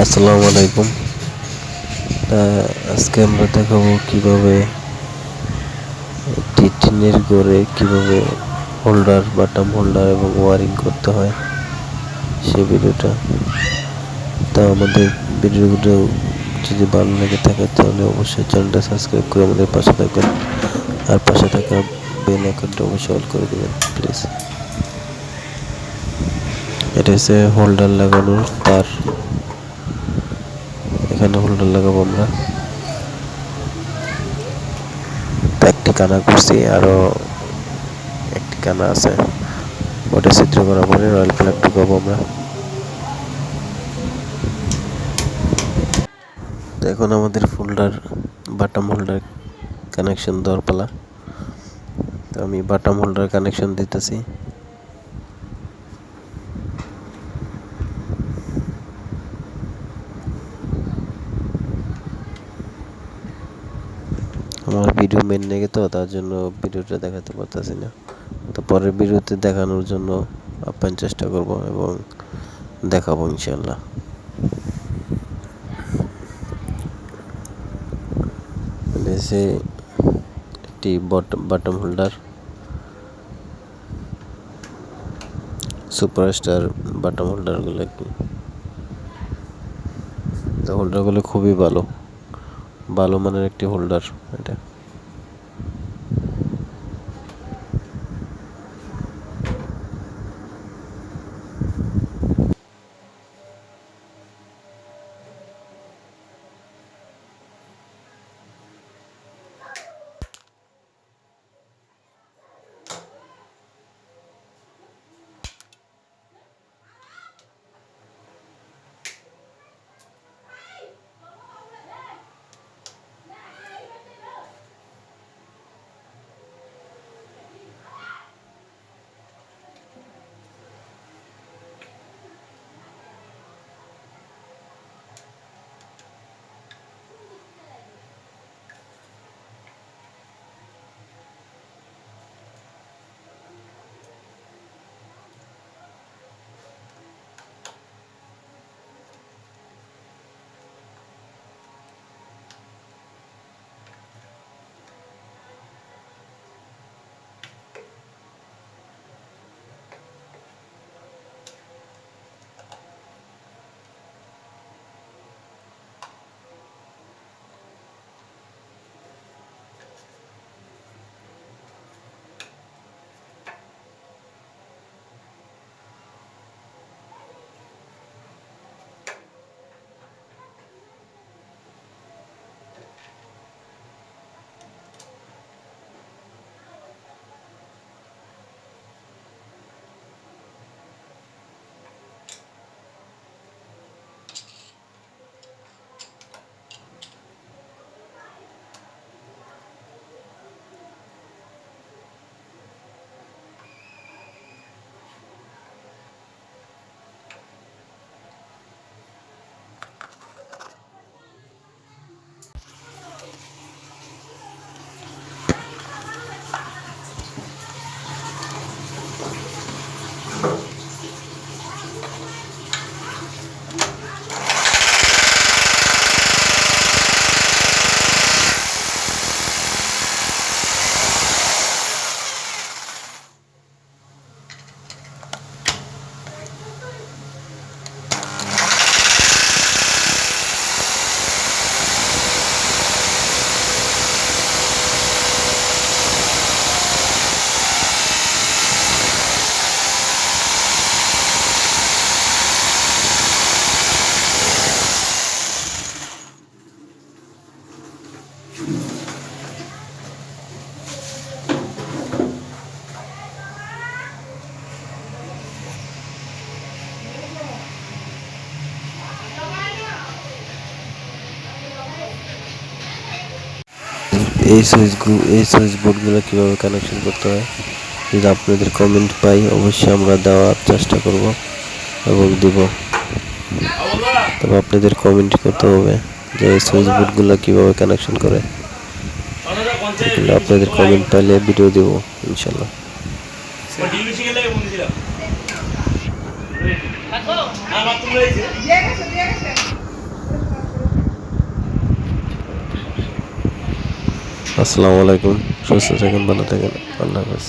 আসসালামু আলাইকুম। আজকে আমরা দেখাবো কীভাবে একটি টিনের ঘরে কীভাবে হোল্ডার, বাটাম হোল্ডার এবং ওয়ারিং করতে হয় সে ভিডিওটা। তা, আমাদের ভিডিওগুলো যদি ভালো লেগে থাকে তাহলে অবশ্যই চ্যানেলটা সাবস্ক্রাইব করে আমাদের পাশে থাকবেন। আর পাশে থাকা বেল আইকনটা অবশ্যই অল করে দেবেন, প্লিজ। এটা হচ্ছে হোল্ডার লাগানোর তার। এখানে হোল্ডার লাগাবো আমরা। একটি কানা করছি, আরও একটি কানা আছে। ওটা চিত্র করার পরে রয়্যাল প্লাগ ঢুকাবো আমরা। এখন আমাদের ফোল্ডার, বাটাম হোল্ডার কানেকশন দেওয়ার পালা। তো আমি বাটাম হোল্ডার কানেকশন দিতেছি। আমার ভিডিও মেন নেগে তো, তার জন্য ভিডিওটা দেখাতে পারতেছি না। তো পরের ভিডিওতে দেখানোর জন্য আপ্যায়ন চেষ্টা করব এবং দেখাবো ইনশাল্লাহ এসে একটি বাটম হোল্ডার সুপারস্টার বাটম হোল্ডারগুলো কি? হোল্ডারগুলো খুবই ভালো। ভালো মানের একটি হোল্ডার এটা। এই সুইচগুলো এই সুইচ বোর্ডগুলো কীভাবে কানেকশন করতে হয় যদি আপনাদের কমেন্ট পাই অবশ্যই আমরা দেওয়ার চেষ্টা করব এবং দিব। তবে আপনাদের কমেন্ট করতে হবে যে এই সুইচ বোর্ডগুলো কীভাবে কানেকশন করে। এগুলো আপনাদের কমেন্ট পাইলে ভিডিও দেব ইনশাল্লাহ হ্যাঁ আসসালামু আলাইকুম সুস্থ থাকেন ভালো থাকেন আল্লাহ হাফেজ।